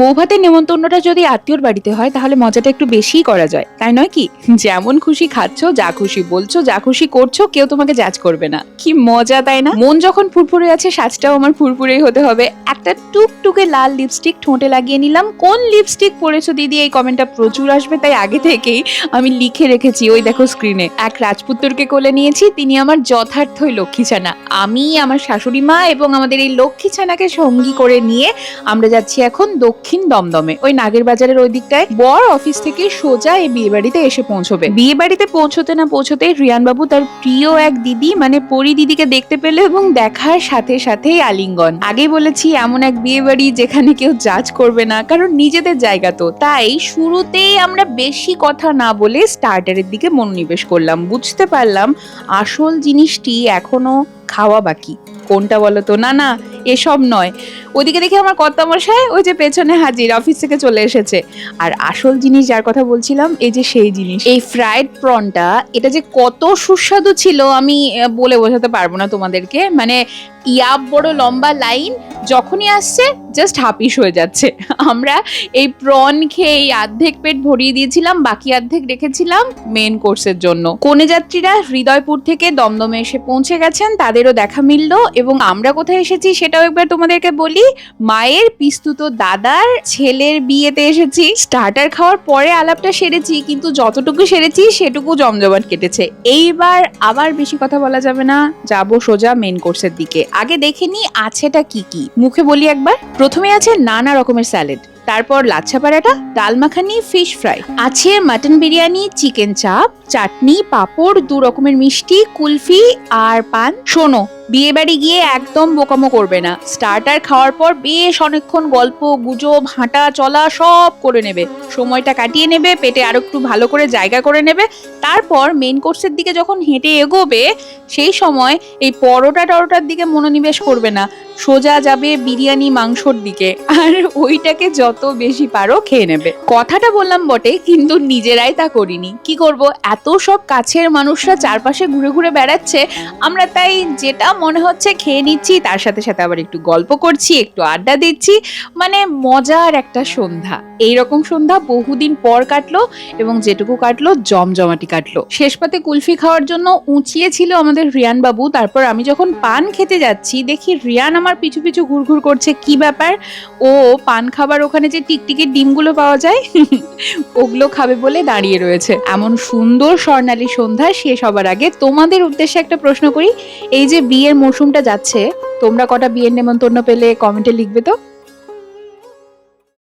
বৌভাতের নেমন্তন্নটা যদি আত্মীয়র বাড়িতে হয়, তাহলে মজাটা একটু বেশিই করা যায়, তাই নয় কি? যেমন খুশি খাচ্ছ, যা খুশি বলছো, যা খুশি করছ, কেউ তোমাকে জাজ করবে না। কি মজা, তাই না? মন যখন ফুরফুরে আছে সাজটাও আমার ফুরফুরেই হতে হবে। একটা টুকটুকে লাল লিপস্টিক ঠোঁটে লাগিয়ে নিলাম। কোন লিপস্টিক পরেছো, দিদি? এই কমেন্টটা প্রচুর আসবে, তাই আগে থেকেই আমি লিখে রেখেছি, ওই দেখো স্ক্রিনে এক রাজপুত্রকে কোলে নিয়েছি, তিনি আমার যথার্থই লক্ষ্মী ছানা আমি, আমার শাশুড়ি মা এবং আমাদের এই লক্ষ্মী ছানাকে সঙ্গী করে নিয়ে আমরা যাচ্ছি এখন দক্ষিণ দমদমে। ওই নাগের বাজারের ওই দিকটায় বর অফিস থেকে সোজা এই বিয়ে বাড়িতে এসে পৌঁছবে। বিয়ে বাড়িতে পৌঁছতে না পৌঁছতে রিয়ান বাবু তার প্রিয় এক দিদি মানে পরি দিদিকে দেখতে পেলে এবং দেখার সাথে সাথেই আলিঙ্গন। আগে বলেছি, এমন এক বিয়ে বাড়ি যেখানে কেউ জাজ করবে না, কারণ নিজেদের জায়গা তো। তাই শুরুতেই আমরা বেশি কথা না বলে স্টার্টারের দিকে মনোনিবেশ করলাম। বুঝতে পারলাম আসল জিনিসটি এখনও খাওয়া বাকি। কোনটা বলো তো? না না এসব নয়। ওদিকে দেখে আমার কর্তামশাই ওই যে পেছনে হাজির অফিস থেকে চলে এসেছে। আর আসল জিনিস যার কথা বলছিলাম, এই যে সেই জিনিস। এই ফ্রাইড প্রনটা এটা যে কত সুস্বাদু ছিল, আমি বলে বোঝাতে পারব না তোমাদেরকে। মানে ইয়াব বড় লম্বা লাইন যখনই আসছে জাস্ট হাপিস হয়ে যাচ্ছে। আমরা এই প্রন খেয়ে এই অর্ধেক পেট ভরিয়ে দিয়েছিলাম, বাকি অর্ধেক রেখেছিলাম মেন কোর্সের জন্য। কনে যাত্রীরা হৃদয়পুর থেকে দমদমে এসে পৌঁছে গেছেন, তাদেরও দেখা মিললো এবং আমরা কোথায় এসেছি সেটাও একবার তোমাদেরকে বলি, মায়ের পিস্তুত দাদার ছেলের বিয়েতে এসেছি। স্টার্টার খাওয়ার পরে আলাপটা সেরেছি, কিন্তু যতটুকু সেরেছি সেটুকু জমজমাট কেটেছে। এইবার আবার বেশি কথা বলা যাবে না, যাব সোজা মেন কোর্সের দিকে। আগে দেখে নি আছেটা কি কি। মুখে বলি একবার, প্রথমে আছে নানা রকমের স্যালাড তারপর লাচ্ছা পরাটা ডাল মাখানি ফিশ ফ্রাই আছে মাটন বিরিয়ানি চিকেন চাপ চাটনি, পাঁপড়, দু রকমের মিষ্টি, কুলফি আর পান। শোনো বিয়ে বাড়ি গিয়ে একদম বোকামো করবে না। স্টার্টার খাওয়ার পর বেশ অনেকক্ষণ গল্প, গুজব, হাঁটা, চলা সব করে নেবে। সময়টা কাটিয়ে নেবে, পেটে আরও একটু ভালো করে জায়গা করে নেবে। তারপর মেন কোর্সের দিকে যখন হেঁটে এগোবে, সেই সময় এই পরোটা টরোটার দিকে মনোনিবেশ করবে না। সোজা যাবে বিরিয়ানি মাংসর দিকে। আর ওইটাকে যত বেশি পারো খেয়ে নেবে। কথাটা বললাম বটে, কিন্তু নিজেরাই তা করিনি। কি করব? এত সব কাছের মানুষরা চারপাশে ঘুরে ঘুরে বেড়াচ্ছে, আমরা তাই যেটা মনে হচ্ছে খেয়ে নিচ্ছি, তার সাথে সাথে আবার একটু গল্প করছি, একটু আড্ডা দিচ্ছি। মানে মজার একটা সন্ধ্যা। এই রকম সন্ধ্যা বহুদিন পর কাটলো এবং যেটুকু কাটলো জমজমাটি কাটলো। শেষ পাতে কুলফি খাওয়ার জন্য উঁচিয়ে ছিল আমাদের রিয়ান বাবু। তারপর আমি যখন পান খেতে যাচ্ছি, দেখি রিয়ান আমার পিছু পিছু ঘুরঘুর করছে। কি ব্যাপার? ও পান খাবার ওখানে যে টিকটিকির ডিমগুলো পাওয়া যায়, ওগুলো খাবে বলে দাঁড়িয়ে রয়েছে। এমন সুন্দর স্বর্ণালী সন্ধ্যা শেষ হবার আগে। তোমাদের উদ্দেশ্যে একটা প্রশ্ন করি, এই যে বিয়ের মৌসুমটা যাচ্ছে তোমরা কটা বিয়ের নেমন্তন্ন পেলে কমেন্টে লিখবে তো?